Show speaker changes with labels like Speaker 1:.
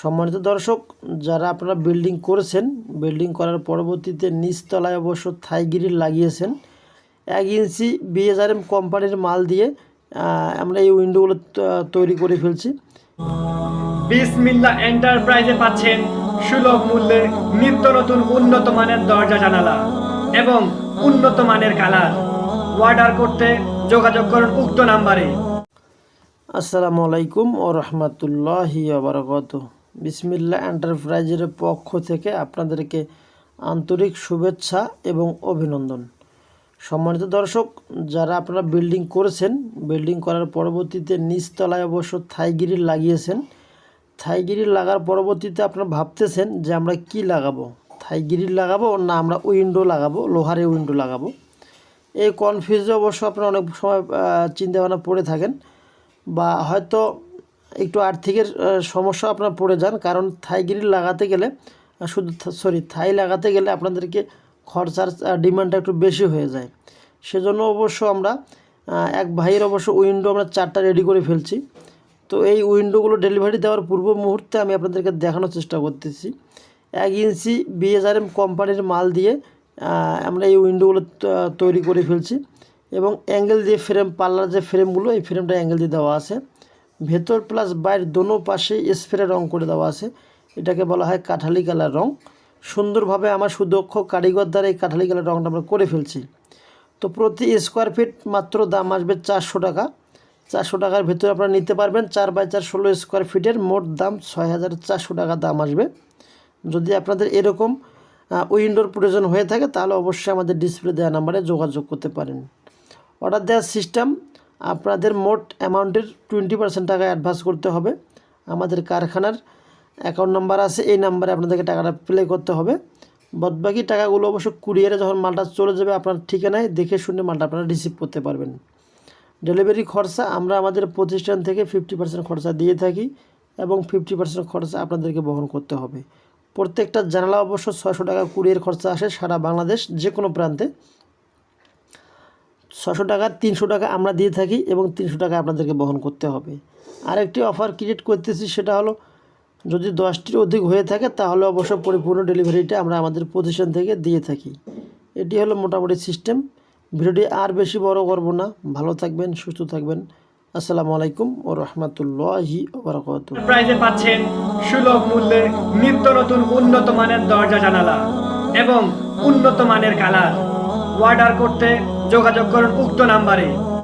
Speaker 1: সম্মানিত দর্শক যারা আপনারা বিল্ডিং করেছেন বিল্ডিং করার পরবর্তীতে নিচতলায় অবশ্য থাই গ্রিল লাগিয়েছেন এক ইঞ্চি বিএসআরএম কোম্পানির মাল দিয়ে আমরা এই উইন্ডোগুলো তৈরি করে ফেলছি।
Speaker 2: বিসমিল্লা এন্টারপ্রাইজে পাচ্ছেন সুলভ মূল্যে নিত্য নতুন উন্নত মানের দরজা জানালা এবং উন্নত মানের কালার। অর্ডার করতে যোগাযোগ করুন উক্ত নাম্বারে।
Speaker 1: আসসালামু আলাইকুম ও রহমতুল্লাহি আবরকত বিসমিল্লা এন্টারপ্রাইজের পক্ষ থেকে আপনাদেরকে আন্তরিক শুভেচ্ছা এবং অভিনন্দন। সম্মানিত দর্শক, যারা আপনারা বিল্ডিং করেছেন, বিল্ডিং করার পরবর্তীতে নিচতলায় অবশ্য থাই গ্রিল লাগিয়েছেন। থাই গ্রিল লাগার পরবর্তীতে আপনারা ভাবতেছেন যে আমরা কি লাগাবো? থাই গ্রিল লাগাবো না আমরা উইন্ডো লাগাবো, লোহারে উইন্ডো লাগাবো? এই কনফিউজে অবশ্য আপনারা অনেক সময় চিন্তা ভাবনা পড়ে থাকেন বা হয়তো একটু আর্থিকের সমস্যা আপনার পড়ে যান। কারণ থাই লাগাতে গেলে শুধু সরি থাই লাগাতে গেলে আপনাদেরকে খরচার ডিমান্ডটা একটু বেশি হয়ে যায়। সেজন্য অবশ্য আমরা এক ভাইয়ের অবশ্য উইন্ডো আমরা চারটা রেডি করে ফেলছি। তো এই উইন্ডোগুলো ডেলিভারি দেওয়ার পূর্ব মুহূর্তে আমি আপনাদেরকে দেখানোর চেষ্টা করতেছি। এক ইঞ্চি বিএসআরএম কোম্পানির মাল দিয়ে আমরা এই উইন্ডোগুলো তৈরি করে ফেলছি। এবং অ্যাঙ্গেল দিয়ে ফ্রেম পাল্লার যে ফ্রেমগুলো এই ফ্রেমটা অ্যাঙ্গেল দিয়ে দেওয়া আছে। ভেতর প্লাস বাইর দোনো পাশে স্প্রে রং করে দেওয়া আছে। এটাকে বলা হয় কাঠালি কালার রং। সুন্দরভাবে আমার সুদক্ষ কারিগর দ্বারা এই কাঠালি কালার রংটা আমরা করে ফেলছি। তো প্রতি স্কোয়ার ফিট মাত্র দাম আসবে চারশো টাকা। চারশো টাকার ভেতরে আপনারা নিতে পারবেন চার বাই চার ষোলো স্কোয়ার ফিটের মোট দাম ছয় হাজার চারশো টাকা দাম আসবে। যদি আপনাদের এরকম উইন্ডোর প্রয়োজন হয়ে থাকে তাহলে অবশ্যই আমাদের ডিসপ্লে দেওয়া নাম্বারে যোগাযোগ করতে পারেন। অর্ডার দেওয়ার সিস্টেম আপনাদের মোট অ্যামাউন্টের টোয়েন্টি পার্সেন্ট টাকা অ্যাডভান্স করতে হবে। আমাদের কারখানার অ্যাকাউন্ট নাম্বার আছে, এই নাম্বারে আপনাদেরকে টাকাটা প্লে করতে হবে। বাদবাকি টাকাগুলো অবশ্য কুরিয়ারে যখন মালটা চলে যাবে আপনার ঠিকানায় দেখে শুনে মালটা আপনারা রিসিভ করতে পারবেন। ডেলিভারি খরচা আমরা আমাদের প্রতিষ্ঠান থেকে ফিফটি পার্সেন্ট খরচা দিয়ে থাকি এবং ফিফটি পার্সেন্ট খরচা আপনাদেরকে বহন করতে হবে। প্রত্যেকটা জানালা অবশ্য ছয়শো টাকা কুরিয়ার খরচা আসে সারা বাংলাদেশ যে কোনো প্রান্তে। ছশো টাকা, তিনশো টাকা আমরা দিয়ে থাকি এবং তিনশো টাকা আপনাদেরকে বহন করতে হবে। আরেকটি অফার ক্রিয়েট করতেছি, সেটা হলো যদি দশটির অধিক হয়ে থাকে, তাহলে অবশ্য পরিপূর্ণ ডেলিভারিটা আমরা আমাদের প্রতিষ্ঠান থেকে দিয়ে থাকি। এটি হলো মোটামুটি সিস্টেম ভিডিওটি আর বেশি বড় করব না। ভালো থাকবেন, সুস্থ থাকবেন। আসসালামু আলাইকুম ও রহমতুল্লাহি
Speaker 2: প্রাইজে পাচ্ছেন সুলভ মূল্যে নিত্য নতুন উন্নত মানের দরজা জানালা এবং উন্নত মানের কালার। অর্ডার করতে যোগাযোগ করুন উক্ত নাম্বারে।